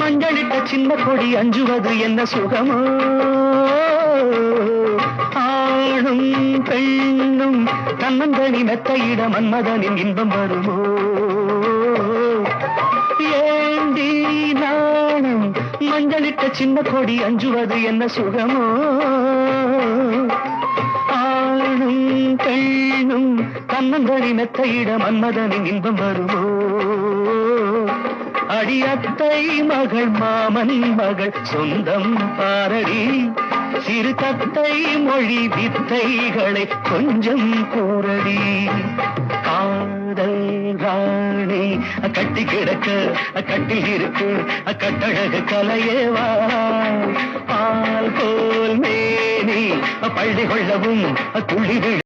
மஞ்சளிட்ட சின்ன கொடி அஞ்சுவது என்ன சுகமோ? ஆணும் பெண்ணும் தன்னந்தனி மெத்தையிட மன்மதனின் இன்பம் வருமோ? ஏண்டி நாணம் மஞ்சளிட்ட சின்ன கொடி அஞ்சுவது என்ன சுகமோ? ஆணும் பெண்ணும் தன்னந்தனி மெத்தையிட மன்மதனின் இன்பம் வருமோ? அடியத்தை மகள் மாமன் மகள் சொந்தம் பாரடி. சிறு தத்தை மொழி வித்தைகளை கொஞ்சம் கூறடி. காதல் ராணி கட்டி கிடக்க கட்டில் இருக்கு கட்டழகு கலையேவா பால் போல் மேனி பள்ளி கொள்ளவும் துள்ளி